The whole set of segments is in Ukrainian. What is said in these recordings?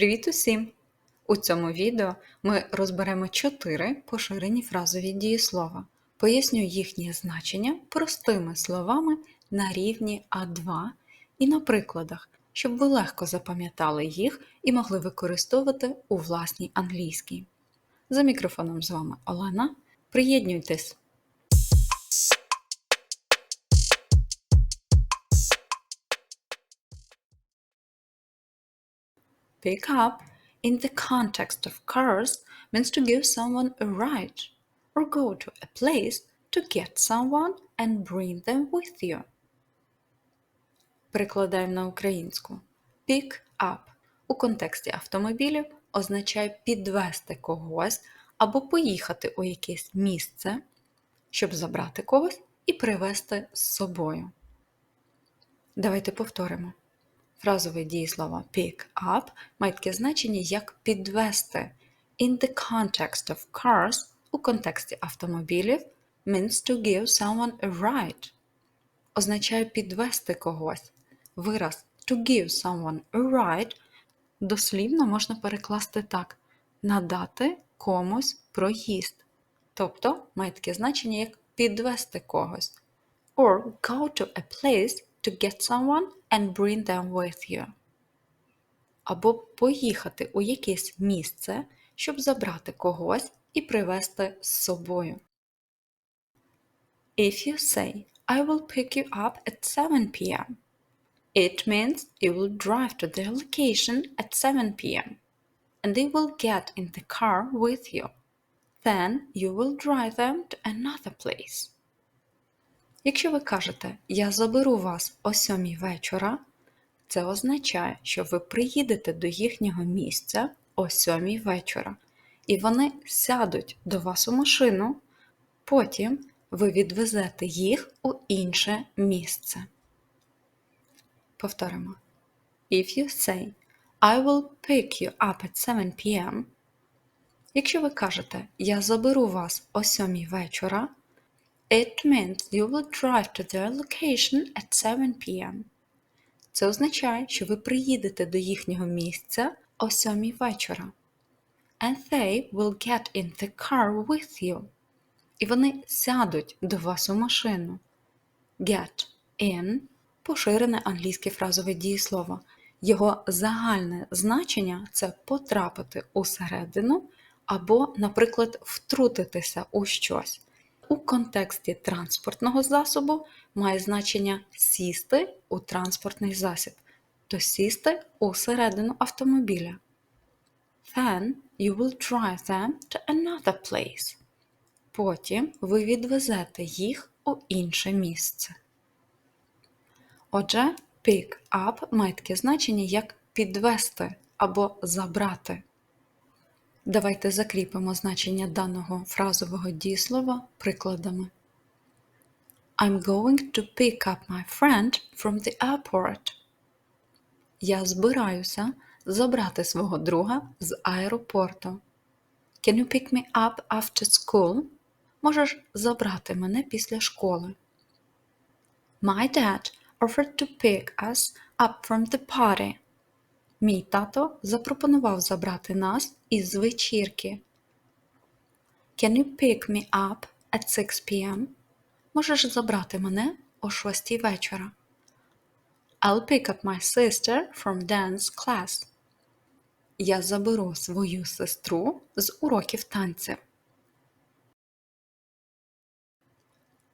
Привіт усім! У цьому відео ми розберемо чотири поширені фразові дієслова. Поясню їхнє значення простими словами на рівні А2 і на прикладах, щоб ви легко запам'ятали їх і могли використовувати у власній англійській. За мікрофоном з вами Олена. Приєднуйтесь! Pick up in the context of cars means to give someone a ride or go to a place to get someone and bring them with you. Перекладаємо на українську. Pick up у контексті автомобілів означає підвести когось або поїхати у якесь місце, щоб забрати когось і привезти з собою. Давайте повторимо. Фразове дієслово pick up має таке значення як підвести. In the context of cars у контексті автомобілів means to give someone a ride. Означає підвести когось. Вираз to give someone a ride дослівно можна перекласти так: надати комусь проїзд. Тобто має таке значення як підвести когось. Or go to a place to get someone and bring them with you. Або поїхати у якесь місце, щоб забрати когось і привезти з собою. If you say I will pick you up at 7 p.m. It means you will drive to their location at 7 p.m. and they will get in the car with you. Then you will drive them to another place. Якщо ви кажете Я заберу вас о 7 вечора, це означає, що ви приїдете до їхнього місця о 7 вечора, і вони сядуть до вас у машину, потім ви відвезете їх у інше місце. Повторимо. If you say I will pick you up at 7 p.m. Якщо ви кажете Я заберу вас о 7 вечора, It means you will drive to their location at 7 p.m. Це означає, що ви приїдете до їхнього місця о 7 вечора. And they will get in the car with you. І вони сядуть до вас у машину. Get in поширене англійське фразове дієслово. Його загальне значення це потрапити усередину або, наприклад, втрутитися у щось. У контексті транспортного засобу має значення сісти у транспортний засіб, то сісти усередину автомобіля. Then you will drive them to another place. Потім ви відвезете їх у інше місце. Отже, pick up має таке значення як підвести або забрати. Давайте закріпимо значення даного фразового дієслова прикладами. I'm going to pick up my friend from the airport. Я збираюся забрати свого друга з аеропорту. Can you pick me up after school? Можеш забрати мене після школи. My dad offered to pick us up from the party. Мій тато запропонував забрати нас із вечірки. Can you pick me up at 6 p.m.? Можеш забрати мене о 6 вечора. I'll pick up my sister from dance class. Я заберу свою сестру з уроків танців.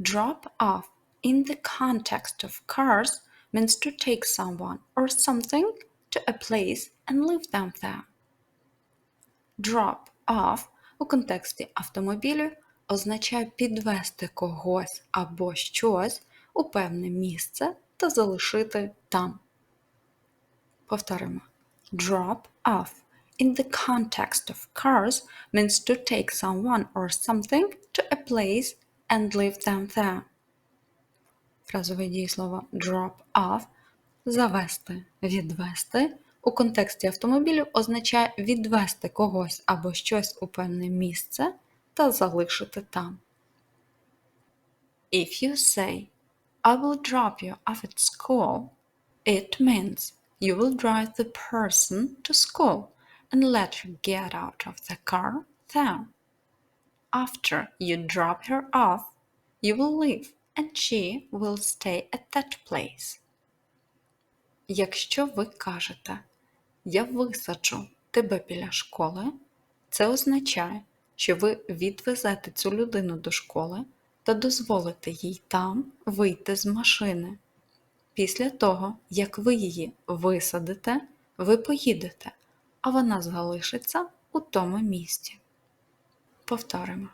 Drop off in the context of cars means to take someone or something to a place and leave them there. Drop off у контексті автомобілю означає підвести когось або щось у певне місце та залишити там. Повторимо. Drop off in the context of cars means to take someone or something to a place and leave them there. Фразове дієслово drop off завести, відвести у контексті автомобілів означає відвести когось або щось у певне місце та залишити там. If you say I will drop you off at school, it means you will drive the person to school and let her get out of the car then. After you drop her off, you will leave and she will stay at that place. Якщо ви кажете Я висаджу тебе біля школи, це означає, що ви відвезете цю людину до школи та дозволите їй там вийти з машини. Після того, як ви її висадите, ви поїдете, а вона залишиться у тому місці. Повторимо.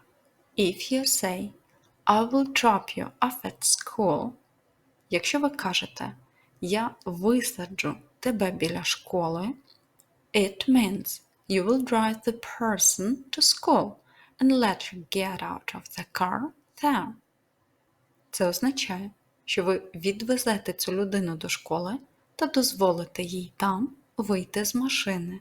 If you say I will drop you off at school, якщо ви кажете Я висаджу тебе біля школи, it means you will drive the person to school and let her get out of the car then. Це означає, що ви відвезете цю людину до школи та дозволите їй там вийти з машини.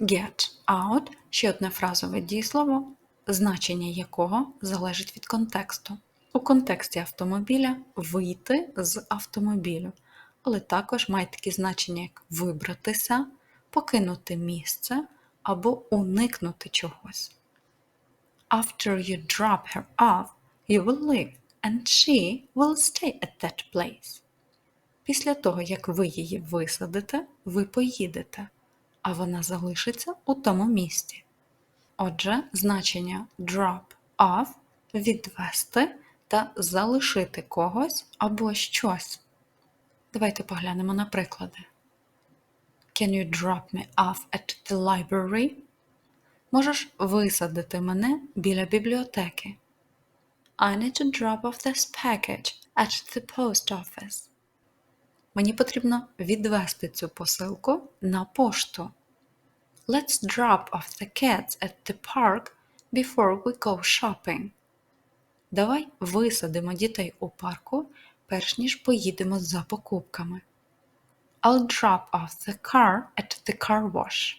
Get out ще одне фразове дієслово, значення якого залежить від контексту. У контексті автомобіля вийти з автомобілю, але також має такі значення, як вибратися, покинути місце або уникнути чогось. After you drop her off, you will leave, and she will stay at that place. Після того, як ви її висадите, ви поїдете, а вона залишиться у тому місці. Отже, значення drop off відвести та залишити когось або щось. Давайте поглянемо на приклади. Can you drop me off at the library? Можеш висадити мене біля бібліотеки. I need to drop off this package at the post office. Мені потрібно відвести цю посилку на пошту. Let's drop off the kids at the park before we go shopping. Давай висадимо дітей у парку, перш ніж поїдемо за покупками. I'll drop off the car at the car wash.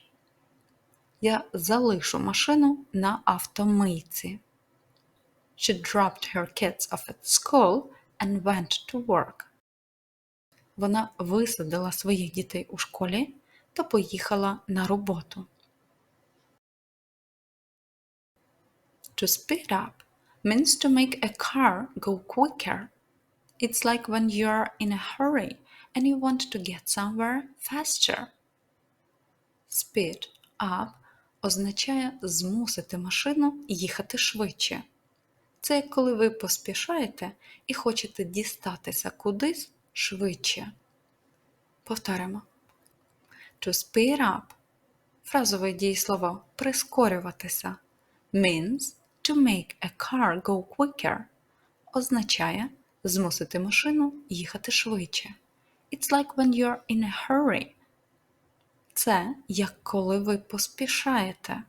Я залишу машину на автомийці. She dropped her kids off at school and went to work. Вона висадила своїх дітей у школі та поїхала на роботу. To speed up means to make a car go quicker. It's like when you're in a hurry and you want to get somewhere faster. Speed up означає змусити машину їхати швидше. Це як коли ви поспішаєте і хочете дістатися кудись швидше. Повторимо. To speed up фразове дієслово прискорюватися means to make a car go quicker означає змусити машину їхати швидше. It's like when you're in a hurry. Це як коли ви поспішаєте.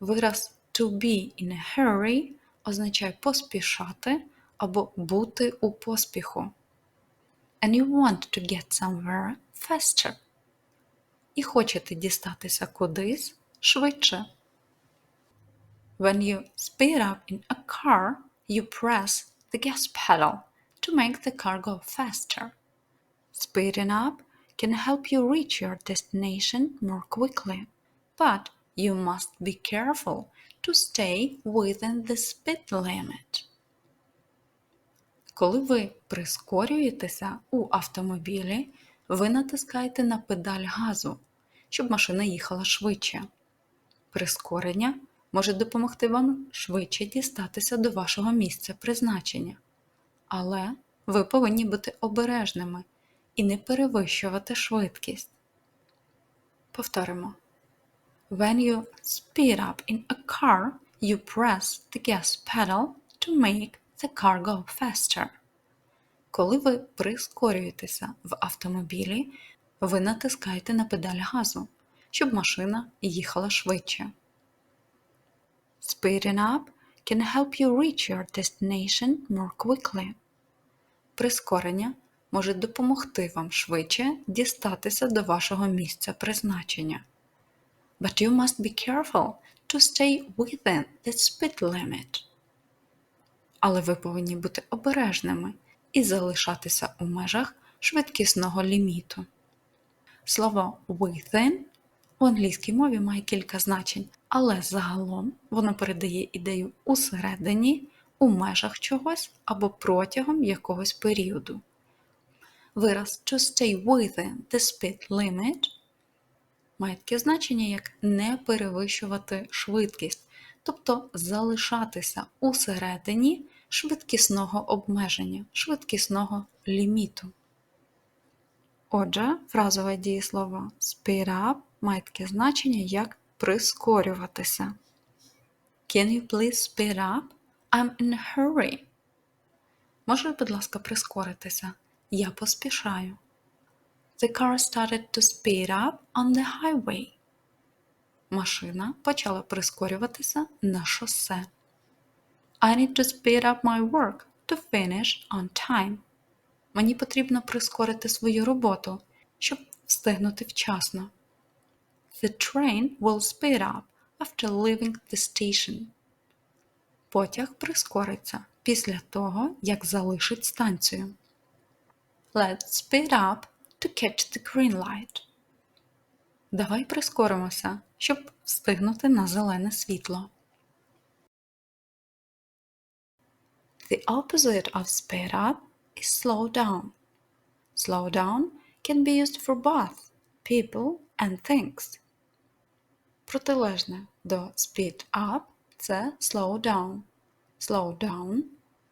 Вираз to be in a hurry означає поспішати або бути у поспіху. And you want to get somewhere faster. І хочете дістатися кудись швидше. When you speed up in a car, you press the gas pedal to make the car go faster. Speeding up can help you reach your destination more quickly, but you must be careful to stay within the speed limit. Коли ви прискорюєтеся у автомобілі, ви натискаєте на педаль газу, щоб машина їхала швидше. Прискорення може допомогти вам швидше дістатися до вашого місця призначення. Але ви повинні бути обережними і не перевищувати швидкість. Повторимо. When you speed up in a car, you press the gas pedal to make the car go faster. Коли ви прискорюєтеся в автомобілі, ви натискаєте на педаль газу, щоб машина їхала швидше. Speeding up can help you reach your destination more quickly. Прискорення може допомогти вам швидше дістатися до вашого місця призначення. But you must be careful to stay within the speed limit. Але ви повинні бути обережними і залишатися у межах швидкісного ліміту. Слово within у англійській мові має кілька значень, але загалом воно передає ідею усередині, у межах чогось або протягом якогось періоду. Вираз to stay within the speed limit має таке значення, як не перевищувати швидкість, тобто залишатися усередині швидкісного обмеження, швидкісного ліміту. Отже, фразове дієслово speed up має таке значення, як прискорюватися. Can you please speed up? I'm in a hurry. Можеш, будь ласка, прискоритися? Я поспішаю. The car started to speed up on the highway. Машина почала прискорюватися на шосе. I need to speed up my work to finish on time. Мені потрібно прискорити свою роботу, щоб встигнути вчасно. The train will speed up after leaving the station. Потяг прискориться після того, як залишить станцію. Let's speed up to catch the green light. Давай прискоримося, щоб встигнути на зелене світло. The opposite of speed up is slow down. Slow down can be used for both people and things. Протилежне до speed up це slow down. Slow down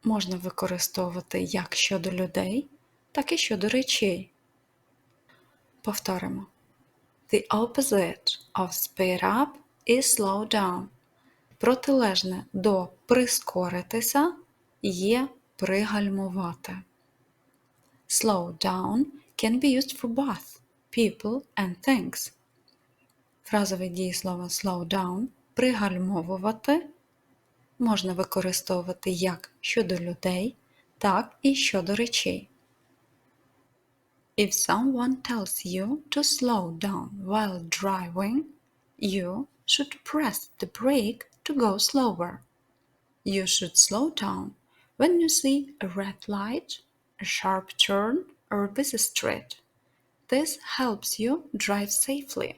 можна використовувати як щодо людей, так і щодо речей. Повторимо. The opposite of speed up is slow down. Протилежне до прискоритися є пригальмувати. Slow down can be used for both people and things. Фразове дієслово slow down пригальмовувати можна використовувати як щодо людей, так і щодо речей. If someone tells you to slow down while driving, you should press the brake to go slower. You should slow down when you see a red light, a sharp turn, or a busy street. This helps you drive safely.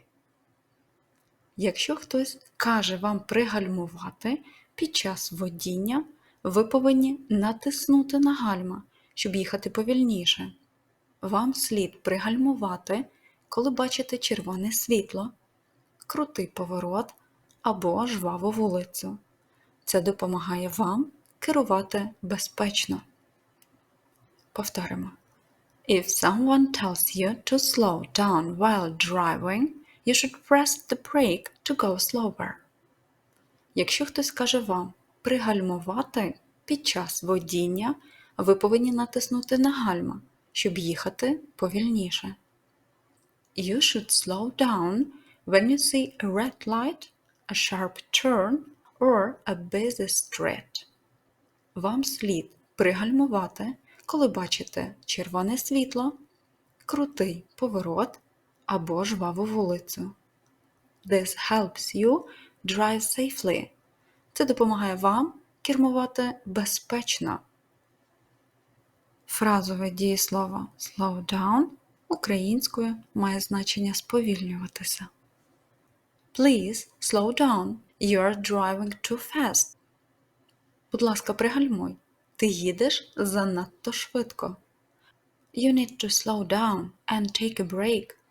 Якщо хтось каже вам пригальмувати під час водіння, ви повинні натиснути на гальма, щоб їхати повільніше. Вам слід пригальмувати, коли бачите червоне світло, крутий поворот або жваву вулицю. Це допомагає вам керувати безпечно. Повторимо. If someone tells you to slow down while driving, you should press the brake to go slower. Якщо хтось каже вам пригальмувати під час водіння, ви повинні натиснути на гальма, щоб їхати повільніше. You should slow down when you see a red light, a sharp turn or a busy street. Вам слід пригальмувати, коли бачите червоне світло, крутий поворот або жваву вулицю. This helps you drive safely. Це допомагає вам кермувати безпечно. Фразове дієслово slow down українською має значення сповільнюватися. Please slow down. You are driving too fast. Будь ласка, пригальмуй. Ти їдеш занадто швидко. You need to slow down and take a break.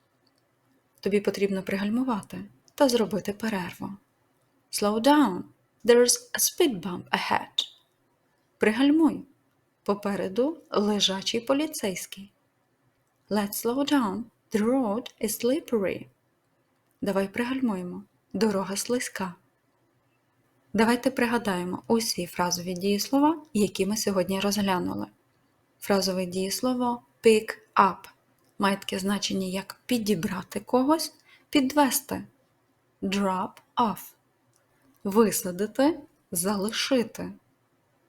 Тобі потрібно пригальмувати та зробити перерву. Slow down. There's a speed bump ahead. Пригальмуй. Попереду лежачий поліцейський. Let's slow down. The road is slippery. Давай пригальмуємо. Дорога слизька. Давайте пригадаємо усі фразові дієслова, які ми сьогодні розглянули. Фразове дієслово pick up має таке значення як підібрати когось, підвести. Drop off. Висадити, залишити.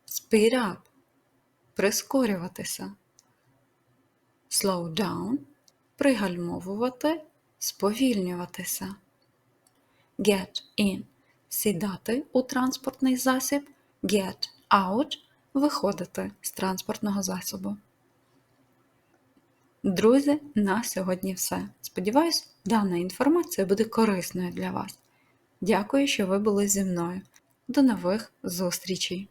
Speed up. Прискорюватися. Slow down. Пригальмовувати, сповільнюватися. Get in. Сідати у транспортний засіб. Get out. Виходити з транспортного засобу. Друзі, на сьогодні все. Сподіваюсь, дана інформація буде корисною для вас. Дякую, що ви були зі мною. До нових зустрічей!